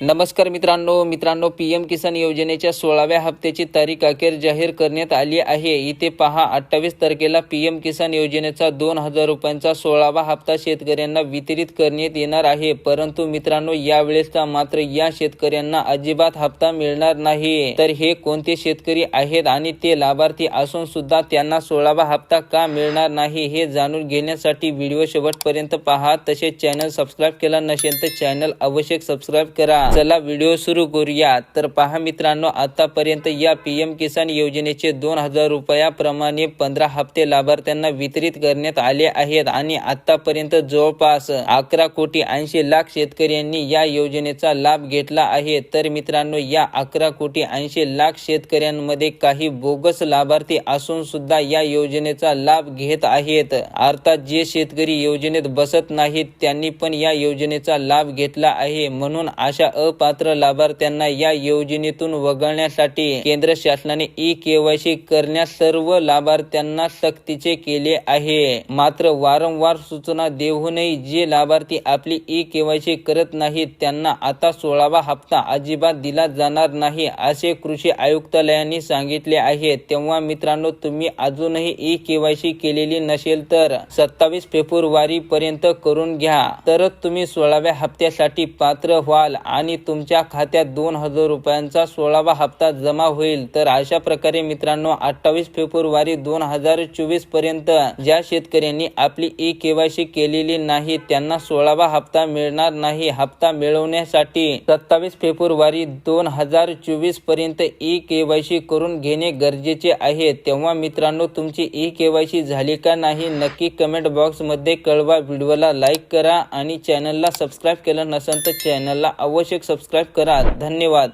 नमस्कार मित्रांनो मित्रांनो पी एम किसान योजनेच्या सोळाव्या हप्त्याची तारीख अखेर जाहीर करण्यात आली आहे. इथे पहा अठ्ठावीस तारखेला पी एम किसान योजनेचा दोन हजार रुपयांचा सोळावा हप्ता शेतकऱ्यांना वितरित करण्यात येणार आहे. परंतु मित्रांनो यावेळेसचा मात्र या शेतकऱ्यांना अजिबात हप्ता मिळणार नाही. तर हे कोणते शेतकरी आहेत आणि ते लाभार्थी असून सुद्धा त्यांना सोळावा हप्ता का मिळणार नाही हे जाणून घेण्यासाठी व्हिडिओ शेवटपर्यंत पहा. तसेच चॅनल सबस्क्राईब केला नसेल तर चॅनल आवश्यक सबस्क्राईब करा. चला व्हिडिओ सुरू करूया. तर पहा मित्रांनो आतापर्यंत या पी एम किसान योजनेचे दोन हजार रुपयाप्रमाणे पंधरा हप्ते लाभार्थ्यांना वितरित करण्यात आले आहेत आणि आतापर्यंत जवळपास अकरा कोटी ऐंशी लाख शेतकऱ्यांनी या योजनेचा लाभ घेतला आहे. तर मित्रांनो या अकरा कोटी ऐंशी लाख शेतकऱ्यांमध्ये काही बोगस लाभार्थी असून सुद्धा या योजनेचा लाभ घेत आहेत. अर्थात जे शेतकरी योजनेत बसत नाहीत त्यांनी पण या योजनेचा लाभ घेतला आहे म्हणून अशा अपात्र लाभार्थ्यांना या योजनेतून वगळण्यासाठी केंद्र शासनाने ई केवायसी करण्यास सर्व लाभार्थ्यांना सक्तीचे केले आहे. मात्र वारंवार सूचना देऊनही जे लाभार्थी आपली ई केवायसी करत नाहीत त्यांना आता सोळावा हप्ता अजिबात दिला जाणार नाही असे कृषी आयुक्तालयाने सांगितले आहे. तेव्हा मित्रांनो तुम्ही अजूनही ई केवायसी केलेली नसेल तर सत्तावीस फेब्रुवारी पर्यंत करून घ्या. तरच तुम्ही सोळाव्या हप्त्यासाठी पात्र व्हाल आणि तुमच्या खात्यात दोन हजार रुपयांचा सोळावा हप्ता जमा होईल. तर अशा प्रकारे मित्रांनो अठ्ठावीस फेब्रुवारी दोन हजार चोवीसपर्यंत ज्या शेतकऱ्यांनी आपली ई केवायसी केलेली नाही त्यांना सोळावा हप्ता मिळणार नाही. हप्ता मिळवण्यासाठी सत्तावीस फेब्रुवारी दोन हजार चोवीसपर्यंत ई केवायसी करून घेणे गरजेचे आहे. तेव्हा मित्रांनो तुमची ई केवायसी झाली का नाही नक्की कमेंट बॉक्समध्ये कळवा. व्हिडिओला लाईक करा आणि चॅनलला सबस्क्राईब केलं नसेल तर चॅनलला अवश्य आवश्यक सबस्क्राईब करा. धन्यवाद.